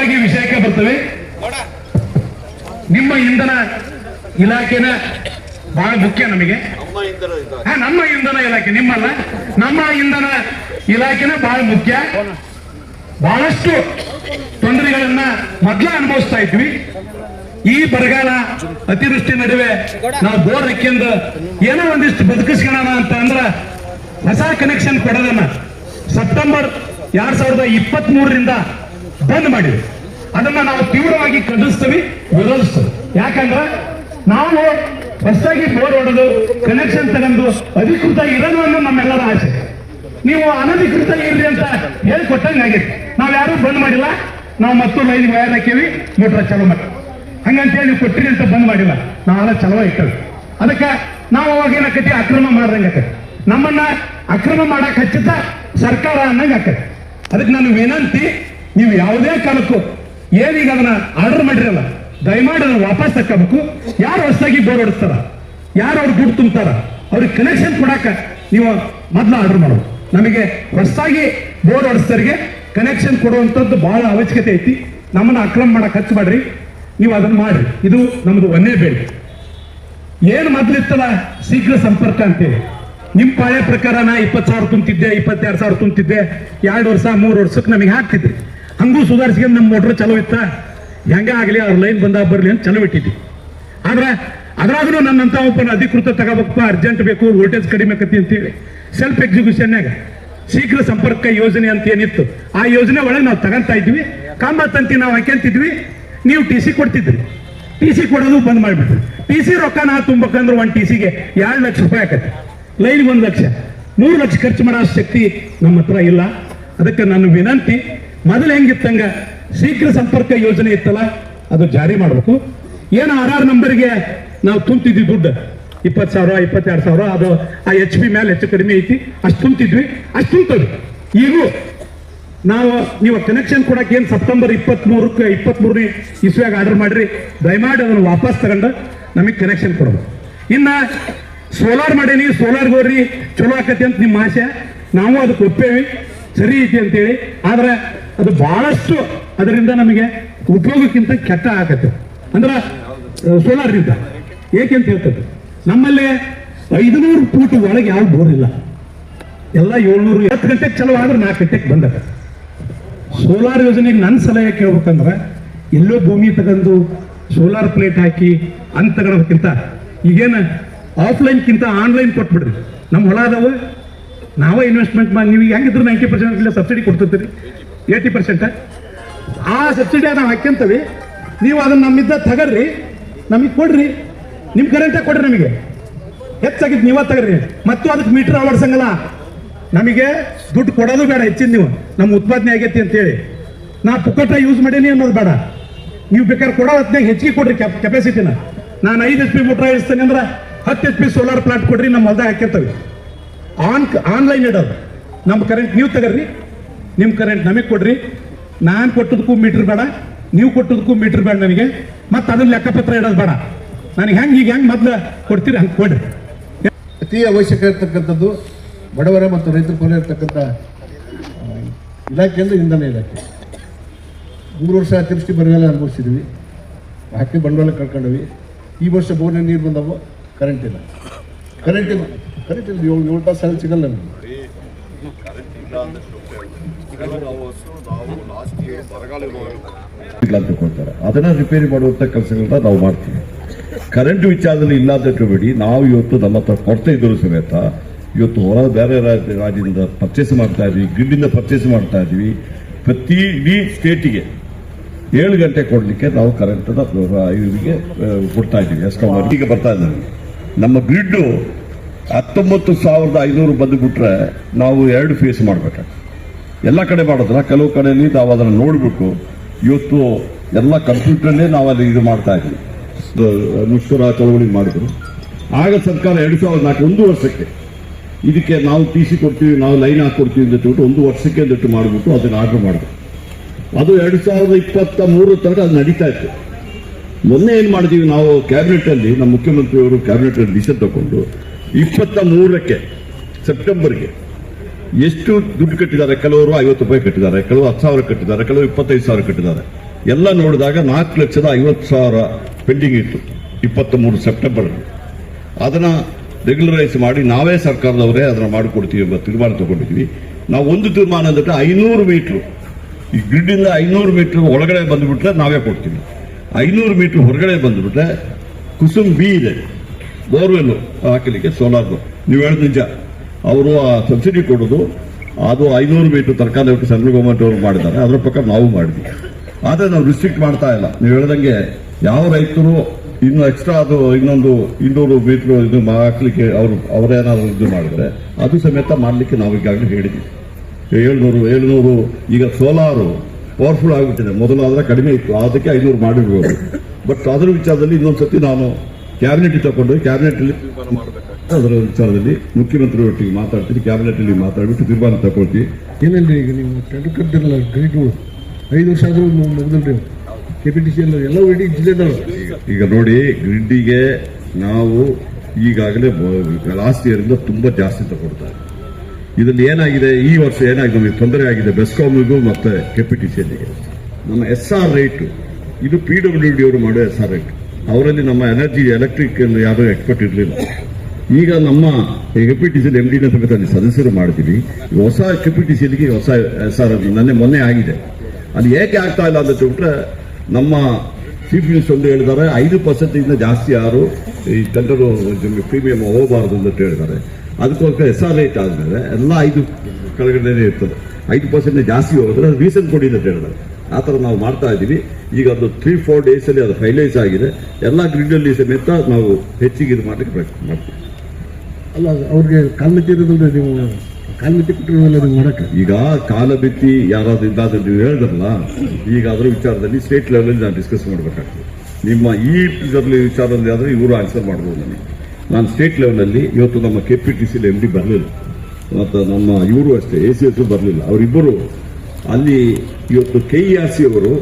ನೇರವಾಗಿ ವಿಷಯಕ್ಕೆ ಬರ್ತವೆ. ನಿಮ್ಮ ಇಂಧನ ಇಲಾಖೆನ ಬಹಳ ಮುಖ್ಯ ನಮಗೆ. ನಮ್ಮ ಇಂಧನ ಇಲಾಖೆ, ನಿಮ್ಮಲ್ಲ. ನಮ್ಮ ಇಂಧನ ಇಲಾಖೆನ ಬಹಳ ಮುಖ್ಯ. ಬಹಳಷ್ಟು ತೊಂದರೆಗಳನ್ನ ಮೊದ್ಲೇ ಅನುಭವಿಸ್ತಾ ಇದ್ವಿ. ಈ ಬರಗಾಲ ಅತಿವೃಷ್ಟಿ ನಡುವೆ ನಾವು ಬೋರ್ ಹಾಕಿಂದ ಏನೋ ಒಂದಿಷ್ಟು ಬದುಕಿಸ್ಕೊಳ್ಳೋಣ ಅಂತ ಅಂದ್ರ ಹೊಸ ಕನೆಕ್ಷನ್ ಕೊಡೋದನ್ನ ಸೆಪ್ಟೆಂಬರ್ ಎರಡ್ ಸಾವಿರದ ಇಪ್ಪತ್ತ್ ಮೂರರಿಂದ ಬಂದ್ ಮಾಡಿದ್ವಿ. ಅದನ್ನ ನಾವು ತೀವ್ರವಾಗಿ ಖಂಡಿಸ್ತೀವಿ, ವಿರೋಧಿಸ್ತೀವಿ. ಯಾಕಂದ್ರೆ ನಾವು ಹೊಸದಾಗಿ ಬೋರ್ ಹೊಡೆದು ಕನೆಕ್ಷನ್ ತಗೊಂಡು ಅಧಿಕೃತ ಇರೋದು ಅನ್ನೋ ನಮ್ಮೆಲ್ಲರ ಆಸೆ. ನೀವು ಅನಧಿಕೃತ ಇರ್ರಿ ಅಂತ ಹೇಳ್ಕೊಟ್ಟಂಗೆ ಆಗಿತ್ತು. ನಾವು ಯಾರು ಬಂದ್ ಮಾಡಿಲ್ಲ. ನಾವು ಮತ್ತು ಲೈನ್ ವಯರ್ ಹಾಕೀವಿ ಮೋಟ್ರ ಚಲೋ ಮಾಡಿ. ಹಂಗಂತೇಳಿ ನೀವು ಕೊಟ್ಟಿರಿ ಅಂತ ಬಂದ್ ಮಾಡಿಲ್ಲ. ನಾವೆಲ್ಲ ಚಲೋ ಇಟ್ಟವಿ ಅದಕ್ಕೆ ನಾವು ಅವಾಗ ಏನಾಕತಿ? ಅಕ್ರಮ ಮಾಡ್ದಂಗೆ ನಮ್ಮನ್ನ ಅಕ್ರಮ ಮಾಡಕ್ ಹಚ್ಚಿದ ಸರ್ಕಾರ ಅನ್ನಂಗೆ ಆಕೈತಿ. ಅದಕ್ಕೆ ನಾನು ವಿನಂತಿ, ನೀವು ಯಾವುದೇ ಕಾಲಕ್ಕೂ ಏನೀಗ ಅದನ್ನ ಆರ್ಡರ್ ಮಾಡಿರಲ್ಲ? ದಯಮಾಡಿ ಅದನ್ನ ವಾಪಸ್ ತಕ್ಕಬೇಕು ಯಾರು ಹೊಸದಾಗಿ ಬೋರ್ ಹೊಡಿಸ್ತಾರ? ಯಾರು ಅವ್ರು ದುಡ್ಡು ತುಂಬ್ತಾರ? ಅವ್ರಿಗೆ ಕನೆಕ್ಷನ್ ಕೊಡಾಕ ನೀವು ಮೊದಲು ಆರ್ಡರ್ ಮಾಡೋದು. ನಮಗೆ ಹೊಸದಾಗಿ ಬೋರ್ ಹೊಡಿಸ್ತಾರಿಗೆ ಕನೆಕ್ಷನ್ ಕೊಡುವಂಥದ್ದು ಬಹಳ ಅವಶ್ಯಕತೆ ಐತಿ. ನಮ್ಮನ್ನ ಅಕ್ರಮ ಮಾಡಕ್ ಖರ್ಚು ಮಾಡ್ರಿ ನೀವು ಅದನ್ನ ಮಾಡ್ರಿ. ಇದು ನಮ್ದು ಒಂದೇ ಬೇಡಿ. ಏನು ಮೊದ್ಲಿತ್ತಲ್ಲ? ಶೀಘ್ರ ಸಂಪರ್ಕ ಅಂತೇಳಿ. ನಿಮ್ ಪಾಳೆ ಪ್ರಕಾರ ನಾ ಇಪ್ಪತ್ತು ಸಾವಿರ ತುಂಬ್ತಿದ್ದೆ, ಇಪ್ಪತ್ತೆರಡು ಸಾವಿರ ತುಂಬ್ತಿದ್ದೆ, ಎರಡು ವರ್ಷ, ಮೂರು ವರ್ಷಕ್ಕೆ ನಮಗೆ ಹಾಕ್ತಿದ್ರಿ. ಹಂಗೂ ಸುಧಾರಿಸ್ಕೊಂಡು ನಮ್ಮ ಮೋಟ್ರ್ ಚಲೋ ಇತ್ತ? ಹೆಂಗೆ ಆಗಲಿ, ಅವ್ರ ಲೈನ್ ಬಂದಾಗ ಬರಲಿ ಅಂತ ಚಲೋ ಇಟ್ಟಿದ್ವಿ. ಆದ್ರೆ ಅದ್ರಾಗೂ ನನ್ನಂತ ಒಬ್ಬನ ಅಧಿಕೃತ ತಗೋಬೇಕಪ್ಪ, ಅರ್ಜೆಂಟ್ ಬೇಕು, ವೋಲ್ಟೇಜ್ ಕಡಿಮೆ ಆಕತಿ ಅಂತೇಳಿ ಸೆಲ್ಫ್ ಎಕ್ಸಿಕ್ಯೂಷನ್ನಾಗ ಶೀಘ್ರ ಸಂಪರ್ಕ ಯೋಜನೆ ಅಂತ ಏನಿತ್ತು, ಆ ಯೋಜನೆ ಒಳಗೆ ನಾವು ತಗೊಂತಾ ಇದ್ವಿ. ಕಾಂಬ ತಂತಿ ನಾವು ಹಾಕ್ಯಂತಿದ್ವಿ. ನೀವು ಟಿ ಸಿ ಕೊಡ್ತಿದ್ರಿ. ಟಿ ಸಿ ಕೊಡೋದು ಬಂದ್ ಮಾಡಿಬಿಟ್ರಿ. ಟಿ ಸಿ ರೊಕ್ಕ ನಾ ತುಂಬಬೇಕಂದ್ರೆ ಒಂದು ಟಿ ಸಿಗೆ ಎರಡು ಲಕ್ಷ ರೂಪಾಯಿ ಆಕತ್ತೆ. ಲೈನ್ಗೆ ಒಂದು ಲಕ್ಷ. ಮೂರು ಲಕ್ಷ ಖರ್ಚು ಮಾಡೋ ಶಕ್ತಿ ನಮ್ಮ ಹತ್ರ ಇಲ್ಲ. ಅದಕ್ಕೆ ನನ್ನ ವಿನಂತಿ ಮೊದಲು ಹೆಂಗಿತ್ತಂಗ? ಶೀಘ್ರ ಸಂಪರ್ಕ ಯೋಜನೆ ಇತ್ತಲ್ಲ, ಅದು ಜಾರಿ ಮಾಡಬೇಕು. ಏನು ಆರ್ ಆರ್ ನಂಬರ್ಗೆ ನಾವು ತುಂಬ್ತಿದ್ವಿ ದುಡ್ಡು. ಇಪ್ಪತ್ತು ಸಾವಿರ, ಇಪ್ಪತ್ತೆರಡು ಸಾವಿರ, ಅದು ಆ ಎಚ್ ಪಿ ಮೇಲೆ ಹೆಚ್ಚು ಕಡಿಮೆ ಐತಿ. ಅಷ್ಟು ತುಂಬ್ತಿದ್ವಿ, ಅಷ್ಟು ತುಂಬ್ತದೆ. ಈಗೂ ನಾವು, ನೀವು ಕನೆಕ್ಷನ್ ಕೊಡಕ್ಕೆ ಏನು ಸೆಪ್ಟೆಂಬರ್ ಇಪ್ಪತ್ತ್ ಮೂರಕ್ಕೆ ಇಪ್ಪತ್ತ್ ಮೂರನೇ ಇಸ್ವಿಯಾಗ ಆರ್ಡರ್ ಮಾಡಿರಿ. ದಯಮಾಡಿ ಅದನ್ನು ವಾಪಸ್ ತಗೊಂಡು ನಮಗೆ ಕನೆಕ್ಷನ್ ಕೊಡೋದು ಇನ್ನ ಸೋಲಾರ್ ಮಾಡೀನಿ ಸೋಲಾರ್ ಹೋಗ್ರಿ, ಚಲೋ ಆಕತಿ ಅಂತ ನಿಮ್ಮ ಆಸೆ. ನಾವು ಅದಕ್ಕೆ ಒಪ್ಪೇವಿ. ಸರಿ ಐತಿ ಅಂತೇಳಿ. ಆದ್ರೆ ಅದು ಬಹಳಷ್ಟು ಅದರಿಂದ ನಮಗೆ ಉಪಯೋಗಕ್ಕಿಂತ ಕೆಟ್ಟ ಆಗತ್ತೆ. ಅಂದ್ರೆ ಸೋಲಾರ್ನಿಂದ ಏಕೆ ಅಂತ ಹೇಳ್ತದೆ ನಮ್ಮಲ್ಲಿ ಐದುನೂರು ಫೂಟ್ ಒಳಗೆ ಯಾವ ಬೋರ್ ಇಲ್ಲ. ಎಲ್ಲ ಏಳ್ನೂರು ಹತ್ತು ಗಂಟೆಗೆ ಚಲೋ ಆದ್ರೆ ನಾಲ್ಕು ಗಂಟೆಗೆ ಬಂದದ. ಸೋಲಾರ್ ಯೋಜನೆಗೆ ನನ್ನ ಸಲಹೆ ಕೇಳ್ಬೇಕಂದ್ರೆ, ಎಲ್ಲೋ ಭೂಮಿ ತಗೊಂಡು ಸೋಲಾರ್ ಪ್ಲೇಟ್ ಹಾಕಿ ಅಂತ ತಗೊಳೋದಕ್ಕಿಂತ ಈಗೇನು ಆಫ್ಲೈನ್ಕಿಂತ ಆನ್ಲೈನ್ ಕೊಟ್ಬಿಡ್ರಿ. ನಮ್ಮ ಹೊಲ ಅದಾವು, ನಾವೇ ಇನ್ವೆಸ್ಟ್ಮೆಂಟ್ ಮಾಡಿ ನೀವು ಹೆಂಗಿದ್ರು ನೈಂಟಿ ಪರ್ಸೆಂಟ್ ಸಬ್ಸಿಡಿ ಕೊಡ್ತಿರ್ತೀರಿ. ಏಯ್ಟಿ ಪರ್ಸೆಂಟ್ ಆ ಸಬ್ಸಿಡಿ ನಾವು ಹಾಕ್ಯಂತವಿ. ನೀವು ಅದನ್ನ ನಮ್ಮಿದ್ದ ತಗರ್ರಿ, ನಮಗೆ ಕೊಡ್ರಿ. ನಿಮ್ಮ ಕರೆಂಟಾಗಿ ಕೊಡ್ರಿ ನಮಗೆ. ಹೆಚ್ಚಾಗಿದ್ದು ನೀವ ತಗರ್ರಿ. ಮತ್ತು ಅದಕ್ಕೆ ಮೀಟರ್ ಅಳವಡಿಸಂಗಲ್ಲ ನಮಗೆ ದುಡ್ಡು ಕೊಡೋದು ಬೇಡ ಹೆಚ್ಚಿನ ನೀವು. ನಮ್ಮ ಉತ್ಪಾದನೆ ಆಗೈತಿ ಅಂತೇಳಿ. ನಾ ಪುಕ್ಕಟ ಯೂಸ್ ಮಾಡೀನಿ ಅನ್ನೋದು ಬೇಡ. ನೀವು ಬೇಕಾದ್ರೆ ಕೊಡೋ ಹೊತ್ತಿನಾಗ ಹೆಚ್ಚಿಗೆ ಕೊಡ್ರಿ ಕೆಪಾಸಿಟಿನ ನಾನು ಐದು ಎಚ್ ಪಿ ಮೋಟ್ರ್ ಇಳಿಸ್ತೇನೆ ಅಂದ್ರೆ ಹತ್ತು ಎಚ್ ಪಿ ಸೋಲಾರ್ ಪ್ಲಾಂಟ್ ಕೊಡ್ರಿ ನಮ್ಮ ಹೊಲ್ದಾಗ ಹಾಕಿರ್ತವೆ ಆನ್ ಆನ್ಲೈನ್ ಇಡೋದು. ನಮ್ಮ ಕರೆಂಟ್ ನೀವು ತಗರ್ರಿ. ನಿಮ್ಮ ಕರೆಂಟ್ ನಮಗೆ ಕೊಡ್ರಿ. ನಾನು ಕೊಟ್ಟದಕ್ಕೂ ಮೀಟರ್ ಬೇಡ, ನೀವು ಕೊಟ್ಟದಕ್ಕೂ ಮೀಟರ್ ಬೇಡ ನನಗೆ. ಮತ್ತೆ ಅದನ್ನ ಲೆಕ್ಕಪತ್ರ ಇಡೋದು ಬೇಡ. ನನಗೆ ಹೆಂಗೆ ಈಗ ಹೆಂಗೆ ಮೊದ್ಲು ಕೊಡ್ತೀರಿ ಹಂಗೆ ಕೊಡ್ರಿ. ಅತಿ ಅವಶ್ಯಕ ಇರ್ತಕ್ಕಂಥದ್ದು ಬಡವರ ಮತ್ತು ರೈತರ ಕೊಲೆ ಇರ್ತಕ್ಕಂಥ ಇಲಾಖೆ ಅಂದ್ರೆ ಇಂಧನ ಇಲಾಖೆ. ಮೂರು ವರ್ಷ ಅತಿವೃಷ್ಟಿ ಬರಗಾಲ ಅನುಭವಿಸಿದ್ವಿ. ಹಾಕಿ ಬಂಡವಾಳ ಕಳ್ಕೊಂಡ್ವಿ. ಈ ವರ್ಷ ಬೋರ್ನ ನೀರು ಬಂದವು ಕರೆಂಟ್ ಇಲ್ಲ. ಕರೆಂಟ್ ಇಲ್ಲ. ಕರೆಂಟ್ ಇಲ್ಲ. ಏಳು ಏಳು ತಾಸು ಸಿಗಲ್ಲ ನಮಗೆ. ಅದನ್ನ ರಿಪೇರಿ ಮಾಡುವಂತ ಕೆಲಸಗಳನ್ನ ನಾವು ಮಾಡ್ತೀವಿ. ಕರೆಂಟ್ ವಿಚಾರದಲ್ಲಿ ಇಲ್ಲ ಬಿಡಿ ನಾವು ಇವತ್ತು ನಮ್ಮ ಹತ್ರ ಕೊಡ್ತಾ ಇದ್ರು ಸಮೇತ, ಇವತ್ತು ಹೊರ ಬೇರೆ ರಾಜ್ಯ- ರಾಜ್ಯದಿಂದ ಪರ್ಚೇಸ್ ಮಾಡ್ತಾ ಇದ್ವಿ ಗ್ರಿಡ್ಡಿಂದ ಪರ್ಚೇಸ್ ಮಾಡ್ತಾ ಇದ್ವಿ. ಪ್ರತಿ ಇಡೀ ಸ್ಟೇಟಿಗೆ ಏಳು ಗಂಟೆ ಕೊಡಲಿಕ್ಕೆ ನಾವು ಕರೆಂಟ್ ಇವರಿಗೆ ಕೊಡ್ತಾ ಇದ್ದೀವಿ. ಎಷ್ಟು ಈಗ ಬರ್ತಾ ಇದ್ದಾರೆ. ನಮ್ಮ ಗ್ರಿಡ್ಡು ಹತ್ತೊಂಬತ್ತು ಸಾವಿರದ ಐನೂರು ಬಂದುಬಿಟ್ರೆ ನಾವು ಎರಡು ಫೇಸ್ ಮಾಡಬೇಕಾಗ್ತದೆ. ಎಲ್ಲ ಕಡೆ ಮಾಡೋದಿಲ್ಲ ಕೆಲವು ಕಡೆಯಲ್ಲಿ ನಾವು ಅದನ್ನು ನೋಡಿಬಿಟ್ಟು ಇವತ್ತು ಎಲ್ಲ ಕಂಪ್ಯೂಟರ್ನೇ ನಾವು ಅಲ್ಲಿ ಇದು ಮಾಡ್ತಾ ಇದ್ದೀವಿ. ಮುಷ್ಕರ ಚಳವಳಿ ಮಾಡಿದ್ರು. ಆಗ ಸರ್ಕಾರ ಎರಡು ಸಾವಿರದ ನಾಲ್ಕು, ಒಂದು ವರ್ಷಕ್ಕೆ ಇದಕ್ಕೆ ನಾವು ಟಿ ಸಿ ಕೊಡ್ತೀವಿ, ನಾವು ಲೈನ್ ಹಾಕೊಡ್ತೀವಿ ಅಂತ ಹೇಳ್ಬಿಟ್ಟು ಒಂದು ವರ್ಷಕ್ಕೆ ಅಂದಿಟ್ಟು ಮಾಡಿಬಿಟ್ಟು ಅದನ್ನು ಆರ್ಡರ್ ಮಾಡಿದ್ರು. ಅದು ಎರಡು ಸಾವಿರದ ಇಪ್ಪತ್ತ ಮೂರು ತನಕ ಅದು ನಡೀತಾ ಇತ್ತು. ಮೊನ್ನೆ ಏನು ಮಾಡಿದೀವಿ ನಾವು ಕ್ಯಾಬಿನೆಟಲ್ಲಿ ನಮ್ಮ ಮುಖ್ಯಮಂತ್ರಿಯವರು ಕ್ಯಾಬಿನೆಟ್ ಅಲ್ಲಿ ಡಿಸಿಷನ್ ತಗೊಂಡು ಇಪ್ಪತ್ತ ಮೂರಕ್ಕೆ, ಸೆಪ್ಟೆಂಬರ್ಗೆ ಎಷ್ಟು ದುಡ್ಡು ಕಟ್ಟಿದ್ದಾರೆ, ಕೆಲವರು ಐವತ್ತು ರೂಪಾಯಿ ಕಟ್ಟಿದ್ದಾರೆ, ಕೆಲವರು ಹತ್ತು ಸಾವಿರ ಕಟ್ಟಿದ್ದಾರೆ, ಕೆಲವರು ಇಪ್ಪತ್ತೈದು ಸಾವಿರ ಕಟ್ಟಿದ್ದಾರೆ. ಎಲ್ಲ ನೋಡಿದಾಗ ನಾಲ್ಕು ಲಕ್ಷದ ಐವತ್ತು ಸಾವಿರ ಪೆಂಡಿಂಗ್ ಇತ್ತು ಇಪ್ಪತ್ತ್ ಮೂರು ಸೆಪ್ಟೆಂಬರ್ ಅದನ್ನ ರೆಗ್ಯುಲರೈಸ್ ಮಾಡಿ ನಾವೇ ಸರ್ಕಾರದವರೇ ಅದನ್ನ ಮಾಡಿಕೊಡ್ತೀವಿ ಎಂಬ ತೀರ್ಮಾನ ತಗೊಂಡಿದ್ವಿ ನಾವು ಒಂದು ತೀರ್ಮಾನ ಅಂದ್ರೆ ಐನೂರು ಮೀಟ್ರು. ಈ ಗ್ರಿಡ್ಡಿಂದ ಐನೂರು ಮೀಟರ್ ಒಳಗಡೆ ಬಂದುಬಿಟ್ರೆ ನಾವೇ ಕೊಡ್ತೀವಿ. ಐನೂರು ಮೀಟರ್ ಹೊರಗಡೆ ಬಂದುಬಿಟ್ರೆ ಕುಸುಮ್ ಬಿ ಇದೆ. ಬೋರ್ವೆಲ್ ಹಾಕಲಿಕ್ಕೆ, ಸೋಲಾರ್ದು. ನೀವು ಹೇಳಿದ ನಿಜ. ಅವರು ಆ ಸಬ್ಸಿಡಿ ಕೊಡೋದು, ಅದು ಐನೂರು ಮೀಟರ್ ತರಕಾರಿ ಸೆಂಟ್ರಲ್ ಗೌರ್ಮೆಂಟ್ ಅವರು ಮಾಡಿದ್ದಾರೆ. ಅದರ ಪ್ರಕಾರ ನಾವು ಮಾಡಿದ್ವಿ. ಆದರೆ ನಾವು ರಿಸ್ಟ್ರಿಕ್ಟ್ ಮಾಡ್ತಾ ಇಲ್ಲ. ನೀವು ಹೇಳ್ದಂಗೆ ಯಾವ ರೈತರು ಇನ್ನು ಎಕ್ಸ್ಟ್ರಾ ಅದು ಇನ್ನೊಂದು ಇನ್ನೂರು ಮೀಟರ್ ಇದು ಹಾಕ್ಲಿಕ್ಕೆ ಅವರು ಅವರೇನಾದ್ರು ಇದು ಮಾಡಿದ್ರೆ, ಅದು ಸಮೇತ ಮಾಡಲಿಕ್ಕೆ ನಾವು ಈಗಾಗಲೇ ಹೇಳಿದ್ವಿ. ಏಳ್ನೂರು ಏಳ್ನೂರು, ಈಗ ಸೋಲಾರು ಪವರ್ಫುಲ್ ಆಗಿಬಿಟ್ಟಿದೆ. ಆದರೆ ಕಡಿಮೆ ಇತ್ತು. ಅದಕ್ಕೆ ಐನೂರು ಮಾಡಿರ್ಬೋದು. ಬಟ್ ಅದರ ವಿಚಾರದಲ್ಲಿ ಇನ್ನೊಂದು ಸರ್ತಿ ನಾನು ಕ್ಯಾಬಿನೆಟ್ ತಗೊಂಡು ಕ್ಯಾಬಿನೆಟ್ ಮಾಡಬೇಕು ಅದರ ವಿಚಾರದಲ್ಲಿ ಮುಖ್ಯಮಂತ್ರಿ ಒಟ್ಟಿಗೆ ಮಾತಾಡ್ತೀನಿ ಕ್ಯಾಬಿನೆಟ್ ಅಲ್ಲಿ ಮಾತಾಡ್ಬಿಟ್ಟು ತೀರ್ಮಾನ ತಗೊಳ್ತೀವಿ ಏನಂದ್ರೆ ಈಗ ನೀವು ಟೆಂಡರ್ ಕಟ್ಟಿರಲ್ಲ ಗ್ರೀಡ್ಗಳು ಐದು ವರ್ಷ ಆದರೂ ಮುಗಿದಲ್ರಿ. ಕೆ ಪಿ ಟಿ ಸಿ ಎಲ್ಲ ಎಲ್ಲ ಇಡೀ ಜಿಲ್ಲೆದವರು. ಈಗ ನೋಡಿ ಗ್ರಿಡ್ಡಿಗೆ ನಾವು ಈಗಾಗಲೇ ಲಾಸ್ಟ್ ಇಯರ್ ತುಂಬ ಜಾಸ್ತಿ ತಗೊಳ್ತಾರೆ. ಇದರಲ್ಲಿ ಏನಾಗಿದೆ? ಈ ವರ್ಷ ಏನಾಗಿದೆ? ನಮಗೆ ತೊಂದರೆ ಆಗಿದೆ. ಬೆಸ್ಕಾಮಿಗೂ ಮತ್ತೆ ಕೆಪಿಟಿಸಿಯಲ್ಲಿಗೆ ನಮ್ಮ ಎಸ್ ಆರ್ ರೇಟ್ ಇದು ಪಿ ಡಬ್ಲ್ಯೂ ಡಿ ಅವರು ಮಾಡೋ ಎಸ್ ಆರ್ ರೇಟ್ ಅವರಲ್ಲಿ ನಮ್ಮ ಎನರ್ಜಿ ಎಲೆಕ್ಟ್ರಿಕ್ ಯಾರು ಎಕ್ಸ್ಪರ್ಟ್ ಇರಲಿಲ್ಲ. ಈಗ ನಮ್ಮ ಕೆಪಿಟಿಸಿಯಲ್ಲಿ ಎಂ ಡಿನ ಸಮೇತ ಸದಸ್ಯರು ಮಾಡ್ತೀವಿ. ಹೊಸ ಕೆ ಪಿ ಟಿ ಸಿ ಕೆಪಿಟಿಸಿಯಲ್ಲಿಗೆ ಹೊಸ ಸರ್ ನನ್ನೆ ಮೊನ್ನೆ ಆಗಿದೆ. ಅದು ಏಕೆ ಆಗ್ತಾ ಇಲ್ಲ ಅಂತ ಬಿಟ್ರೆ ನಮ್ಮ ಚೀಫ್ ಮಿನಿಸ್ಟರ್ ಒಂದು ಹೇಳಿದ್ದಾರೆ, ಐದು ಪರ್ಸೆಂಟ್ ಇಂದ ಜಾಸ್ತಿ ಯಾರು ಈ ಟೆಂಡರ್ ಪ್ರೀಮಿಯಂ ಹೋಗಬಾರ್ದು ಅಂತ ಹೇಳಿದ್ದಾರೆ. ಅದಕ್ಕೋಸ್ಕರ ಎಸ್ ಆರ್ ರೇಟ್ ಆದ್ಮೇಲೆ ಎಲ್ಲ ಐದು ಕೆಳಗಡೆ ಇರ್ತದೆ. ಐದು ಪರ್ಸೆಂಟ್ ಜಾಸ್ತಿ ಹೋದ್ರೆ ರೀಸನ್ ಕೊಡಿ ಅಂತ ಹೇಳಿದ್ದಾರೆ. ಆ ಥರ ನಾವು ಮಾಡ್ತಾ ಇದ್ದೀವಿ. ಈಗ ಅದು ತ್ರೀ ಫೋರ್ ಡೇಸಲ್ಲಿ ಅದು ಫೈನಲೈಸ್ ಆಗಿದೆ. ಎಲ್ಲ ಗ್ರಿಡ್ಡಲ್ಲಿ ಸಮೇತ ನಾವು ಹೆಚ್ಚಿಗೆ ಇದು ಮಾಡಲಿಕ್ಕೆ ಪ್ರಯತ್ನ ಮಾಡ್ತೀವಿ. ಅಲ್ಲ ಅವ್ರಿಗೆ ಕಾಲ್ಮಿತಿ ನೀವು ಕಾಲ್ಮಿತಿ ಕೊಟ್ಟಿರೋಲ್ಲ ನೀವು ಈಗ ಕಾಲಮಿತಿ ಯಾರಾದ್ರೂ ಇದ್ದಾದ್ರೆ ನೀವು ಹೇಳಿದ್ರಲ್ಲ ಈಗ ಅದರ ವಿಚಾರದಲ್ಲಿ ಸ್ಟೇಟ್ ಲೆವೆಲಲ್ಲಿ ನಾನು ಡಿಸ್ಕಸ್ ಮಾಡಬೇಕಾಗ್ತದೆ. ನಿಮ್ಮ ಈ ವಿಚಾರದಲ್ಲಿ ಆದರೆ ಇವರು ಆನ್ಸರ್ ಮಾಡ್ಬೋದು ನನಗೆ. ನಾನು ಸ್ಟೇಟ್ ಲೆವೆಲಲ್ಲಿ ಇವತ್ತು ನಮ್ಮ ಕೆ ಪಿ ಟಿ ಸಿಲಿ ಎಂ ಡಿ ಬರಲಿಲ್ಲ. ಮತ್ತು ನಮ್ಮ ಇವರು ಅಷ್ಟೇ ಎ ಸಿ ಎಸ್ ಬರಲಿಲ್ಲ. ಅವರಿಬ್ಬರು ಅಲ್ಲಿ ಇವತ್ತು ಕೆ ಇ ಆರ್ ಸಿ ಅವರು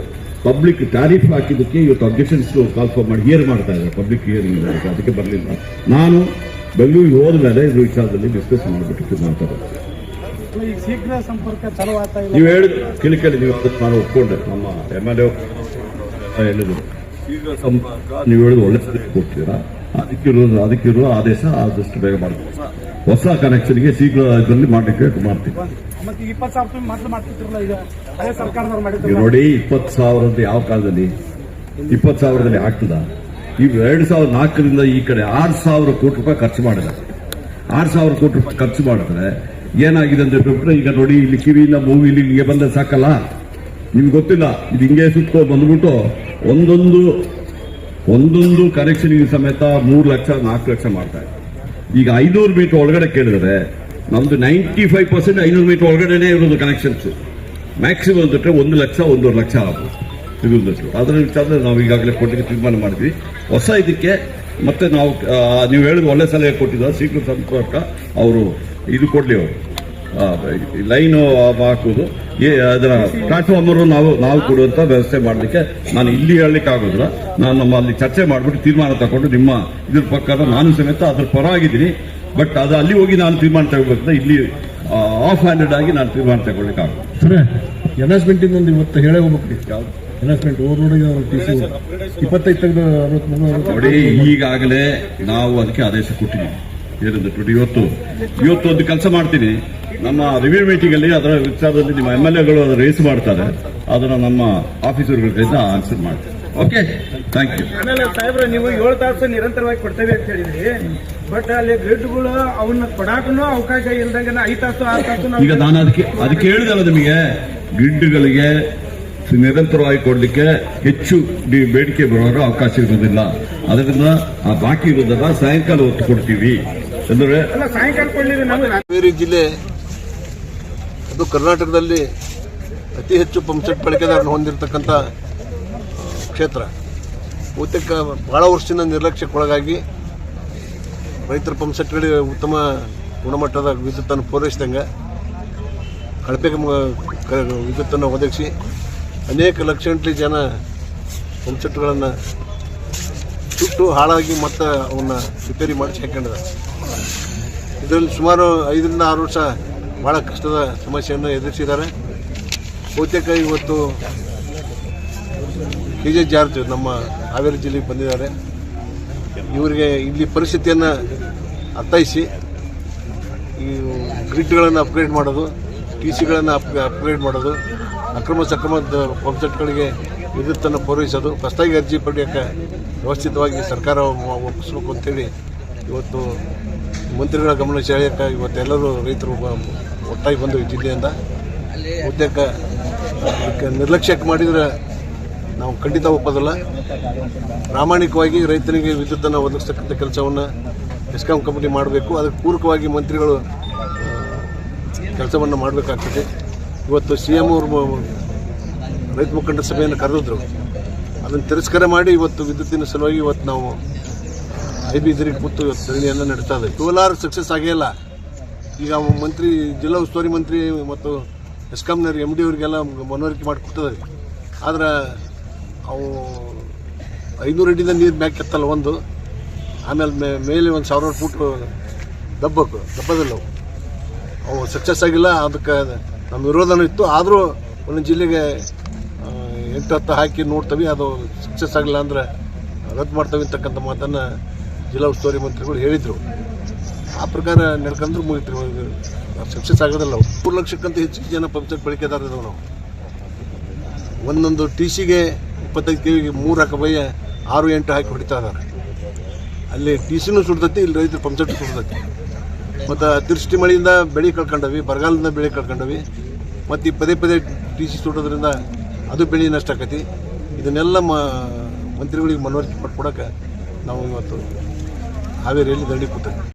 ಪಬ್ಲಿಕ್ ಟ್ಯಾರಿಫ್ ಹಾಕಿದ್ದಕ್ಕೆ ಇವತ್ತು ಅಬ್ಜೆಕ್ಷನ್ಸ್ ಕಾಲ್ ಫಾರ್ ಮಾಡಿ ಹಿಯರ್ ಮಾಡ್ತಾ ಇದ್ದಾರೆ. ಪಬ್ಲಿಕ್ ಹಿಯರಿಂಗ್ ಅದಕ್ಕೆ ಬರಲಿಲ್ಲ. ನಾನು ಬೆಂಗಳೂರಿಗೆ ಹೋದ ಮೇಲೆ ಈ ವಿಚಾರದಲ್ಲಿ ಡಿಸ್ಕಸ್ ಮಾಡಿಬಿಟ್ಟು ಈಗ ಶೀಘ್ರ ಸಂಪರ್ಕ ನೀವು ಹೇಳಿದ್ರು ಕಿಲಿಕಲ್ಲಿ ನೀವು ನಾನು ಒಪ್ಕೊಂಡೆ. ನಮ್ಮ ಎಂ ಎಲ್ ಎ ಹೇಳಿದ್ರು ಈಗ ಸಂಪರ್ಕ ನೀವು ಹೇಳಿದ್ರು ಒಳ್ಳೆ ಸಲಹೆ ಕೊಡ್ತೀರಾ? ಅದಕ್ಕಿರೋ ಅದಕ್ಕಿರುವ ಆದೇಶ ಆದಷ್ಟು ಬೇಗ ಮಾಡ್ತೀವಿ. ಹೊಸ ಕನೆಕ್ಷನ್ಗೆ ಶೀಘ್ರ ಇದರಲ್ಲಿ ಮಾಡಲಿಕ್ಕೆ ಮಾಡ್ತೀವಿ. ನೋಡಿ, ಇಪ್ಪತ್ತು ಸಾವಿರದ ಯಾವ ಕಾಲದಲ್ಲಿ? ಇಪ್ಪತ್ತು ಸಾವಿರದಲ್ಲಿ ಆಗ್ತದ? ಈಗ ಎರಡು ಸಾವಿರದ ನಾಲ್ಕರಿಂದ ಈ ಕಡೆ ಆರು ಸಾವಿರ ಕೋಟಿ ರೂಪಾಯಿ ಖರ್ಚು ಮಾಡಿದ್ದಾರೆ ಆರು ಸಾವಿರ ಕೋಟಿ ರೂಪಾಯಿ ಖರ್ಚು ಮಾಡಿದ್ರೆ ಏನಾಗಿದೆ ಅಂತ ಹೇಳ್ಬಿಟ್ರೆ ಈಗ ನೋಡಿ, ಇಲ್ಲಿ ಕಿವಿಯಿಂದ ಮೂವಿ ಇಲ್ಲಿ, ಹಿಂಗೆ ಬಂದ ಸಾಕಲ್ಲ? ನಿಮ್ಗೆ ಗೊತ್ತಿಲ್ಲ, ಇದು ಹಿಂಗೆ ಸುತ್ತೋ ಬಂದ್ಬಿಟ್ಟು ಒಂದೊಂದು ಒಂದೊಂದು ಕನೆಕ್ಷನ್ಗೆ ಸಮೇತ ಮೂರು ಲಕ್ಷ, ನಾಲ್ಕು ಲಕ್ಷ ಮಾಡ್ತಾರೆ ಈಗ ಐನೂರು ಮೀಟರ್ ಒಳಗಡೆ ಕೇಳಿದ್ರೆ ನಮ್ದು ನೈಂಟಿ ಫೈವ್ ಪರ್ಸೆಂಟ್ ಐನೂರು ಮೀಟರ್ ಒಳಗಡೆನೆ ಇರೋದು ಕನೆಕ್ಷನ್ಸ್ ಮ್ಯಾಕ್ಸಿಮಮ್ ಅಂದ್ಬಿಟ್ರೆ ಒಂದು ಲಕ್ಷ, ಒಂದೂವರೆ ಲಕ್ಷ ಆಗ್ಬೋದು ಇರುವುದಷ್ಟು ಅದರ ವಿಚಾರದಲ್ಲಿ ನಾವು ಈಗಾಗಲೇ ಕೊಟ್ಟಿಗೆ ತೀರ್ಮಾನ ಮಾಡಿದ್ವಿ. ಹೊಸ ಇದಕ್ಕೆ ಮತ್ತೆ ನಾವು ನೀವು ಹೇಳಿದ ಒಳ್ಳೆ ಸಲಹೆ ಕೊಟ್ಟಿದ್ದ ಶೀಘ್ರ ಸಂಪರ್ಕ ಅವರು ಇದು ಕೊಡಲಿ ಅವರು. ಲೈನು ಹಾಕೋದು ಏ ಅದರ ಟ್ರಾನ್ಸ್ಫಾರ್ಮರ್ ನಾವು ನಾವು ಕೊಡುವಂತ ವ್ಯವಸ್ಥೆ ಮಾಡಲಿಕ್ಕೆ ನಾನು ಇಲ್ಲಿ ಹೇಳಲಿಕ್ಕೆ ಆಗೋದಿಲ್ಲ. ನಾನು ನಮ್ಮ ಅಲ್ಲಿ ಚರ್ಚೆ ಮಾಡಿಬಿಟ್ಟು ತೀರ್ಮಾನ ತಗೊಂಡು ನಿಮ್ಮ ಇದ್ರ ಪ್ರಕಾರ ನಾನು ಸಮೇತ ಅದ್ರ ಪರ ಆಗಿದ್ದೀನಿ ಬಟ್ ಅದು ಅಲ್ಲಿ ಹೋಗಿ ನಾನು ತೀರ್ಮಾನ ತಗೋಬೇಕಂತ ಇಲ್ಲಿ ಆಫ್ ಹ್ಯಾಂಡೆಡ್ ಆಗಿ ನಾನು ತೀರ್ಮಾನ ತಗೊಳ್ಳಿಕ್ಕೆ ಆಗೋದು ಸರ್ ಅನೌನ್ಸ್ಮೆಂಟ್ ಒಂದು ಇವತ್ತು ಹೇಳೇ ಹೋಗ್ಬೇಕು. ಅನೌನ್ಸ್ಮೆಂಟ್ ಓವರ್ ನೋಡಿ ಟಿ ಸಿ ಇಪ್ಪತ್ತೈದು ತೆಗೆದು ನೋಡಿ ಈಗಾಗಲೇ ನಾವು ಅದಕ್ಕೆ ಆದೇಶ ಕೊಟ್ಟಿದ್ದೀವಿ. ಏನಂದ್ರೆ ಬಿಟ್ಟು ಇವತ್ತು. ಇವತ್ತು ಒಂದು ಕೆಲಸ ಮಾಡ್ತೀನಿ. ನಮ್ಮ ರಿವ್ಯೂ ಮೀಟಿಂಗ್ ಅಲ್ಲಿ ಅದರ ವಿಚಾರದಲ್ಲಿ ನಿಮ್ಮ ಎಂ ಎಲ್ ಎಗಳು ಅದನ್ನು ರೇಸ್ ಮಾಡ್ತಾರೆ. ಅದನ್ನ ನಮ್ಮ ಆಫೀಸರ್ಗಳ ಕೈಯಿಂದ ಆನ್ಸರ್ ಮಾಡ್ತಾರೆ. ಓಕೆ ಥ್ಯಾಂಕ್ ಯು ಆಮೇಲೆ ಸಾಹೇಬ್ರ ನೀವು ಏಳು ತಾಸು ನಿರಂತರವಾಗಿ ಕೊಡ್ತೇವೆ ಅಂತ ಹೇಳಿದ್ರಿ. ಬಟ್ ಅಲ್ಲಿ ಗ್ರಿಡ್ಗಳು ಅವನ್ನ ಕೊಡಾಕನು ಅವಕಾಶ ಇಲ್ದಂಗೆ ಐದು ತಾಸು ಆರು ತಾಸು ಈಗ ನಾನು ಅದಕ್ಕೆ ಅದಕ್ಕೆ ಹೇಳಿದಲ್ಲ ನಿಮಗೆ ಗ್ರಿಡ್ಗಳಿಗೆ ನಿರಂತರವಾಗಿ ಕೊಡಲಿಕ್ಕೆ ಹೆಚ್ಚು ಬೇಡಿಕೆ ಬರುವಾಗ ಅವಕಾಶ ಇರೋದಿಲ್ಲ ಅದರಿಂದ ಆ ಬಾಕಿ ಇರೋದನ್ನ ಸಾಯಂಕಾಲ ಹೊತ್ತು ಕೊಡ್ತೀವಿ. ಅಂದ್ರೆ ಹಾವೇರಿ ಜಿಲ್ಲೆ ಅದು ಕರ್ನಾಟಕದಲ್ಲಿ ಅತಿ ಹೆಚ್ಚು ಪಂಪ್ಸೆಟ್ ಬಳಕೆದಾರನ್ನು ಹೊಂದಿರತಕ್ಕಂಥ ಕ್ಷೇತ್ರ. ಬಹುತೇಕ ಬಹಳ ವರ್ಷದಿಂದ ನಿರ್ಲಕ್ಷ್ಯಕ್ಕೊಳಗಾಗಿ ರೈತರ ಪಂಪ್ಸೆಟ್ಗಳಿಗೆ ಉತ್ತಮ ಗುಣಮಟ್ಟದ ವಿದ್ಯುತ್ತನ್ನು ಪೂರೈಸಿದಂಗೆ ಕಳಪೆ ವಿದ್ಯುತ್ತನ್ನು ಒದಗಿಸಿ ಅನೇಕ ಲಕ್ಷಗಟ್ಟಲೆ ಜನ ಹೊಂಚಟ್ಟುಗಳನ್ನು ಸುಟ್ಟು ಹಾಳಾಗಿ ಮತ್ತೆ ಅವನ್ನ ರಿಪೇರಿ ಮಾಡಿಸಿ ಹಾಕೊಂಡ ಇದರಲ್ಲಿ ಸುಮಾರು ಐದರಿಂದ ಆರು ವರ್ಷ ಭಾಳ ಕಷ್ಟದ ಸಮಸ್ಯೆಯನ್ನು ಎದುರಿಸಿದ್ದಾರೆ. ಬಹುತೇಕ ಇವತ್ತು ಕೆ ಜೆ ಜಾರ್ಜ್ ನಮ್ಮ ಹಾವೇರಿ ಜಿಲ್ಲೆಗೆ ಬಂದಿದ್ದಾರೆ. ಇವರಿಗೆ ಇಲ್ಲಿ ಪರಿಸ್ಥಿತಿಯನ್ನು ಅರ್ಥೈಸಿ, ಈ ಗ್ರಿಡ್ಗಳನ್ನು ಅಪ್ಗ್ರೇಡ್ ಮಾಡೋದು, ಟಿ ಸಿಗಳನ್ನು ಅಪ್ ಅಪ್ಗ್ರೇಡ್ ಮಾಡೋದು ಅಕ್ರಮ ಸಕ್ರಮ ಪಂಪ್ಸೆಟ್ಗಳಿಗೆ ವಿದ್ಯುತ್ತನ್ನು ಪೂರೈಸೋದು ಹೊಸದಾಗಿ ಅರ್ಜಿ ಪಡೆಯೋಕ್ಕೆ ವ್ಯವಸ್ಥಿತವಾಗಿ ಸರ್ಕಾರ ಒಪ್ಪಿಸ್ಬೇಕು ಅಂತೇಳಿ ಇವತ್ತು ಮಂತ್ರಿಗಳ ಗಮನ ಸೆಳೆಯೋಕ್ಕೆ ಇವತ್ತೆಲ್ಲರೂ ರೈತರು ಒಟ್ಟಾಗಿ ಬಂದು ಜಿಲ್ಲೆಯಿಂದ ಉದ್ಯಕ್ಕೆ ನಿರ್ಲಕ್ಷ್ಯಕ್ಕೆ ಮಾಡಿದರೆ ನಾವು ಖಂಡಿತ ಒಪ್ಪೋದಿಲ್ಲ. ಪ್ರಾಮಾಣಿಕವಾಗಿ ರೈತನಿಗೆ ವಿದ್ಯುತ್ತನ್ನು ಒದಗಿಸ್ತಕ್ಕಂಥ ಕೆಲಸವನ್ನು ಎಸ್ಕಾಂ ಕಂಪನಿ ಮಾಡಬೇಕು. ಅದಕ್ಕೆ ಪೂರಕವಾಗಿ ಮಂತ್ರಿಗಳು ಕೆಲಸವನ್ನು ಮಾಡಬೇಕಾಗ್ತದೆ. ಇವತ್ತು ಸಿ ಎಂ ಅವರು ರೈತ ಮುಖಂಡ ಸಭೆಯನ್ನು ಕರೆದಿದ್ರು. ಅದನ್ನು ತಿರಸ್ಕಾರ ಮಾಡಿ ಇವತ್ತು ವಿದ್ಯುತ್ತಿನ ಸಲುವಾಗಿ ಇವತ್ತು ನಾವು ಐ ಬಿ ಇದ್ರಿಗೆ ಕೂತು ಇವತ್ತು ಧರಣಿಯನ್ನು ನಡೆಸ್ತಾ ಇದೆ. ಟೋಲಾರ್ ಸಕ್ಸಸ್ ಆಗೇ ಈಗ ಮಂತ್ರಿ, ಜಿಲ್ಲಾ ಉಸ್ತುವಾರಿ ಮಂತ್ರಿ ಮತ್ತು ಎಸ್ಕಾಂನವ್ರು ಎಂ ಡಿ ಅವರಿಗೆಲ್ಲ ಮನವರಿಕೆ ಮಾಡಿಕೊಟ್ಟಿದ್ದಾರೆ. ಆದ್ರೆ ಅವು ಐನೂರು ಅಡಿದ ನೀರು ಮ್ಯಾಕ್ ಕೆತ್ತಲ್ಲ ಒಂದು. ಆಮೇಲೆ ಮೇಲೆ ಒಂದು ಸಾವಿರಾರು ಫೂಟ್ ದಬ್ಬಕು, ದಬ್ಬದಲ್ಲವು. ಅವು ಸಕ್ಸಸ್ ಆಗಿಲ್ಲ. ಅದಕ್ಕೆ ನಮ್ಮ ವಿರೋಧನೂ ಇತ್ತು. ಆದರೂ ಒಂದು ಜಿಲ್ಲೆಗೆ ಹತ್ತು ಹಾಕಿ ನೋಡ್ತೀವಿ. ಅದು ಸಕ್ಸಸ್ ಆಗಲಿಲ್ಲ ಅಂದರೆ ರದ್ದು ಮಾಡ್ತೀವಿ ಅಂತಕ್ಕಂಥ ಮಾತನ್ನು ಜಿಲ್ಲಾ ಉಸ್ತುವಾರಿ ಮಂತ್ರಿಗಳು ಹೇಳಿದರು. ಆ ಪ್ರಕಾರ ನಡ್ಕೊಂಡ್ರೆ ಮುಗಿತು. ಸಕ್ಸಸ್ ಆಗೋದಿಲ್ಲ. ಮೂರು ಲಕ್ಷಕ್ಕಂತ ಹೆಚ್ಚು ಜನ ಪಂಚಾಯತ್ ಬಳಕೆದಾರರು ನಾವು. ಒಂದೊಂದು ಟಿ ಸಿಗೆ ಇಪ್ಪತ್ತೈದು ಕೆ ವಿಗೆ ಮೂರು ಹಾಕಬಯ್ಯ ಆರು ಎಂಟು ಹಾಕಿ ಹೊಡಿತಾ ಇದ್ದಾರೆ. ಅಲ್ಲಿ ಟಿ ಸಿನೂ ಸುಡ್ತೈತಿ, ಇಲ್ಲಿ ರೈತರು ಪಂಪ್ಸೆಟ್ ಸುಡ್ತೈತಿ. ಮತ್ತು ಅತಿವೃಷ್ಟಿ ಮಳೆಯಿಂದ ಬೆಳೆ ಕಳ್ಕೊಂಡವಿ, ಬರಗಾಲದಿಂದ ಬೆಳೆ ಕಳ್ಕೊಂಡವಿ. ಮತ್ತು ಈ ಪದೇ ಪದೇ ಟಿ ಸಿ ಸುಡೋದ್ರಿಂದ ಅದು ಬೆಳೆ ನಷ್ಟ ಆಕತಿ. ಇದನ್ನೆಲ್ಲ ಮ, ಮಂತ್ರಿಗಳಿಗೆ ಮನವರಿಕೆ ಪಡ್ಕೊಡಕ್ಕೆ ನಾವು ಇವತ್ತು ಹಾವೇರಿಯಲ್ಲಿ ದಂಡಿ ಕೂತೇವೆ